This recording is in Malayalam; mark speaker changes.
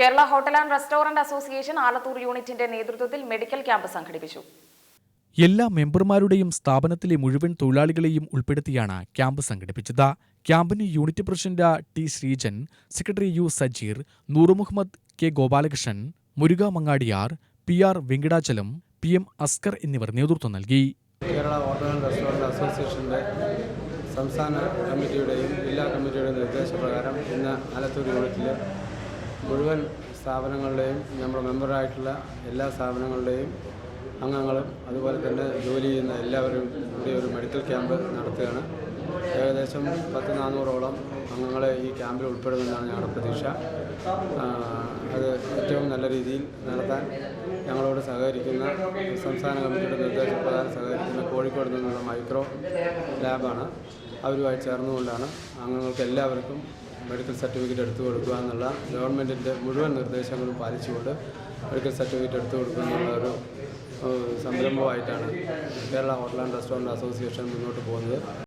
Speaker 1: Kerala hotel and restaurant association Alathur യൂണിറ്റിന്റെ നേതൃത്വത്തിൽ മെഡിക്കൽ ക്യാമ്പ് സംഘടിപ്പിച്ചു.
Speaker 2: എല്ലാ മെമ്പർമാരുടെയും സ്ഥാപനത്തിലെ മുഴുവൻ തൊഴിലാളികളെയും ഉൾപ്പെടുത്തിയാണ് ക്യാമ്പ് സംഘടിപ്പിച്ചത്. ക്യാമ്പിന് unit president T Sreejan secretary U Sajeer Nooru Muhammad K Gopalakrishnan Muruka Mangadiyar P R Venkitachalam P M Askar എന്നിവർ നേതൃത്വം നൽകി.
Speaker 3: കേരള ഹോട്ടൽ ആൻഡ് റെസ്റ്റോറന്റ് അസോസിയേഷന്റെ സംസ്ഥാന കമ്മിറ്റിയുടെയും ജില്ലാ കമ്മിറ്റിയുടെയും നിർദ്ദേശപ്രകാരം ഇന്ന് ആലത്തൂർ യൂണിറ്റിൽ മുഴുവൻ സ്ഥാപനങ്ങളുടെയും നമ്മുടെ മെമ്പറായിട്ടുള്ള എല്ലാ സ്ഥാപനങ്ങളുടെയും അംഗങ്ങളും അതുപോലെ തന്നെ ജോലി ചെയ്യുന്ന എല്ലാവരും കൂടി ഒരു മെഡിക്കൽ ക്യാമ്പ് നടത്തുകയാണ്. ഏകദേശം പത്ത് നാനൂറോളം അംഗങ്ങളെ ഈ ക്യാമ്പിൽ ഉൾപ്പെടുമെന്നാണ് ഞങ്ങളുടെ പ്രതീക്ഷ. അത് ഏറ്റവും നല്ല രീതിയിൽ നടത്താൻ ഞങ്ങളോട് സഹകരിക്കുന്ന സംസ്ഥാന കമ്മിറ്റിയുടെ നിർദ്ദേശപ്രകാരം സഹകരിക്കുന്ന കോഴിക്കോട് നിന്നുള്ള മൈക്രോ ലാബാണ്. അവരുമായി ചേർന്നുകൊണ്ടാണ് അംഗങ്ങൾക്ക് എല്ലാവർക്കും മെഡിക്കൽ സർട്ടിഫിക്കറ്റ് എടുത്തു കൊടുക്കുക എന്നുള്ള ഗവൺമെന്റിന്റെ മുഴുവൻ നിർദ്ദേശങ്ങളും പാലിച്ചുകൊണ്ട് മെഡിക്കൽ സർട്ടിഫിക്കറ്റ് എടുത്തു കൊടുക്കുക എന്നുള്ള ഒരു സംരംഭമായിട്ടാണ് Kerala hotel and restaurant association മുന്നോട്ട് പോകുന്നത്.